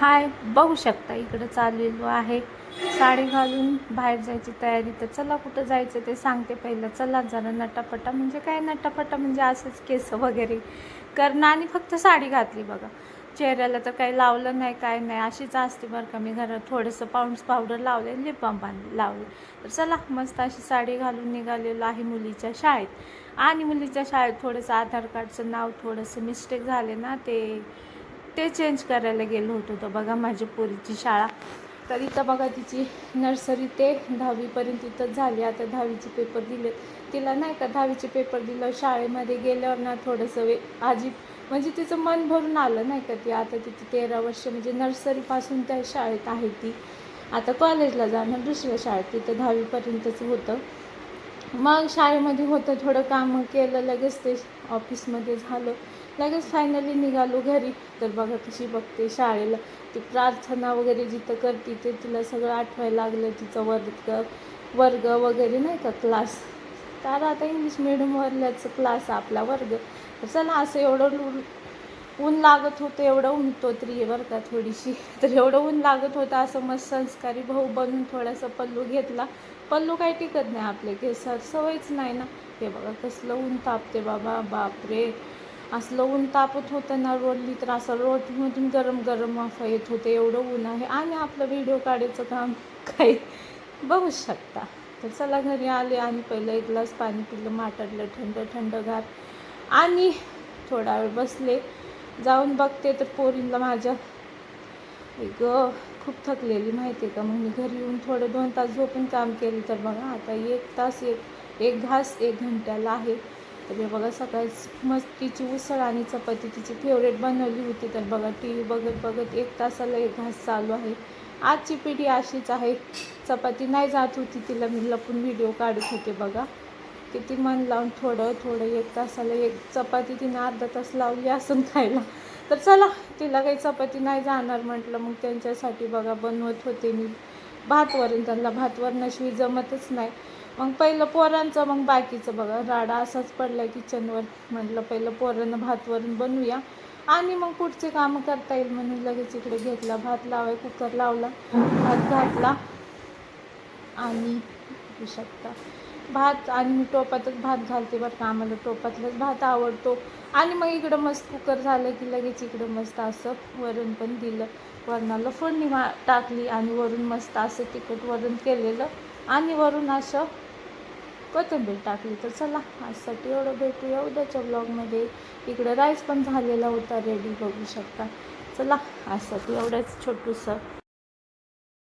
हाय बघू शकता इकडं चाललेलो आहे. साडी घालून बाहेर जायची तयारी तर चला कुठं जायचं ते सांगते पहिलं. चला जरा नटापटा म्हणजे काय नटापटा म्हणजे असंच केस वगैरे करणं आणि फक्त साडी घातली बघा. चेहऱ्याला तर काही लावलं नाही काय नाही. अशीच असते बरं का. मी घरात थोडंसं पाऊंड्स पावडर लावले लिप बाम लावले तर चला मस्त अशी साडी घालून निघालेलो आहे मुलीच्या शाळेत. आणि मुलीच्या शाळेत थोडंसं आधार कार्डचं नाव थोडंसं मिस्टेक झाले ना ते ते चेंज करायला गेलो होतो. तर बघा माझ्या पोरीची शाळा. तर इथं बघा तिची नर्सरी ते दहावीपर्यंत इथं झाली. आता दहावीचे पेपर दिले. तिला नाही का दहावीचे पेपर दिलं शाळेमध्ये गेल्यावर ना थोडंसं वे आजी म्हणजे तिचं मन भरून आलं नाही का ती आता तिची तेरा वर्ष म्हणजे नर्सरीपासून त्या शाळेत आहे ती. आता कॉलेजला जाणार दुसऱ्या शाळेत तिथं दहावीपर्यंतच होतं. मग शाळेमध्ये होतं थोडं काम केलं लगेच ते ऑफिसमध्ये झालं. लगेच फायनली निघालो घरी. तर बघा कशी बघते शाळेला. ती प्रार्थना वगैरे जिथं करते ते तिला सगळं आठवायला लागलं तिचं वर्ग वर्ग वगैरे नाही का क्लास तर आता इंग्लिश मिडियमवरल्याचं क्लास आपला वर्ग. तर चला असं एवढं ऊन लागत होतं एवढं ऊन तोतरी आहे बरं का थोडीशी. तर एवढं ऊन लागत होतं असं मस्त संस्कारी भाऊ बनून थोडासा पल्लू घेतला. पल्लू काही टिकत नाही आपले केसात सवयच नाही ना. हे बघा कसलं ऊन तापते बाबा बापरे. असलं ऊन तापत होतं ना रोडली तर असं रोडमधून गरम गरम वाफा येत होते एवढं ऊन आहे. आणि आपलं व्हिडिओ काढायचं काम काही बघू शकता. तर चला घरी आले आणि पहिलं एक ग्लास पाणी पिलं माटाडलं थंड थंडगार आणि थोडा वेळ बसले. जाऊन बघते तर पोरींला माझ्या. एक खूप थकलेली माहिती आहे का? मग मी घरी येऊन थोडं दोन तास झोपून काम केली तर बघा आता एक तास एक एक घास एक घंट्याला आहे. तर बघा सकाळी मस्त तिची उसळ आणि चपाती तिची फेवरेट बनवली होती. तर बघा टी व्ही बघत बघत एक तासाला एक घास चालू आहे. आजची पिढी अशीच आहे. चपाती नाही जात होती तिला मी लपून व्हिडिओ काढत होते बघा. किती मन लावून थोडं थोडं एक तासाला एक चपाती तिने अर्धा तास लावली असून खायला तर चला तिला काही चपाती नाही जाणार म्हटलं मग त्यांच्यासाठी बघा बनवत होते मी. भात वरण त्यांना भात वरणाशिवाय जमतच नाही. मग पहिलं पोरांचं मग बाकीचं बघा. राडा असाच पडला किचनवर म्हटलं पहिलं पोरांना भात वरून बनवूया. आणि मग पुढचे कामं करता येईल म्हणून लगेच इकडे घेतला. भात लावाय कुकर लावला. भात घातला. आणि शकता. भात आणि मी टोपातच भात घालते बरं का. आम्हाला टोपातलाच भात आवडतो. आणि मग इकडं मस्त कुकर झालं की लगेच इकडं मस्त असं वरण पण दिलं. वरणाला फोडणी मा टाकली आणि वरून मस्त असं तिखट वरण केलेलं. आणि वरून असं कोथिंबीर टाकली तर चला आजसाठी एवढं भेटूया. उद्याच्या ब्लॉगमध्ये इकडं राईस पण झालेला होता रेडी बघू शकता. चला आजसाठी एवढंच. छोटूसं